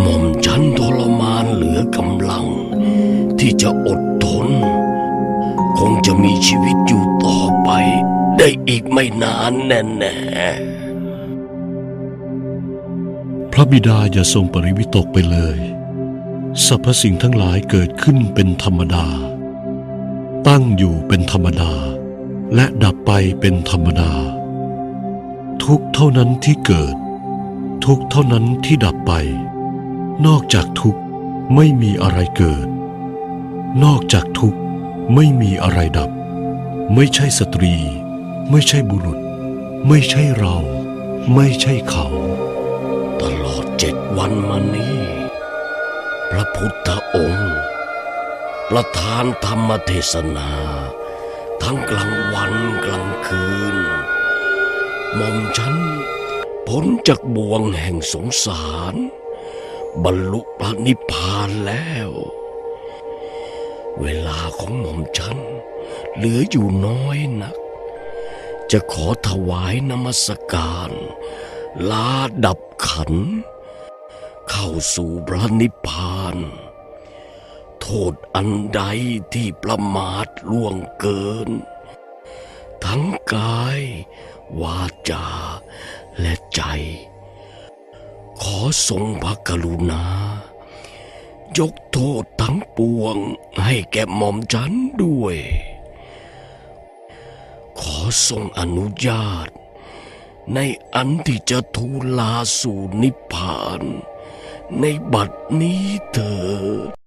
หม่อมฉันทรมานเหลือกำลัง ที่จะอดทน คงจะมีชีวิตอยู่ต่อไป ได้อีกไม่นานแน่ๆพระบิดาอย่าทรงปริวิตกไปเลยสรรพสิ่งทั้งหลายเกิดขึ้นเป็นธรรมดา ตั้งอยู่เป็นธรรมดา และดับไปเป็นธรรมดา ทุกเท่านั้นที่เกิด ทุกเท่านั้นที่ดับไป นอกจากทุกข์ไม่มีอะไรเกิด นอกจากทุกข์ไม่มีอะไรดับ ไม่ใช่สตรี ไม่ใช่บุรุษ ไม่ใช่เรา ไม่ใช่เขา ตลอดเจ็ดวันมานี้พระพุทธองค์ ประทานธรรมเทศนา ทั้งกลางวันกลางคืนหม่อมฉันพ้นจากบ่วงแห่งสงสาร บรรลุพระนิพพานแล้ว เวลาของหม่อมฉัน เหลืออยู่น้อยนัก จะขอถวายนมัสการ ลาดับขัน เข้าสู่พระนิพพาน โทษอันใดที่ประมาทล่วงเกิน ทั้งกาย วาจา และใจ อทรงพระกรุณา ยกโทษทั้งปวงให้แก่หม่อมฉันด้วย ขอทรงอนุญาต ในอันที่จะทูลลาสู่นิพพาน ในบัดนี้เถิด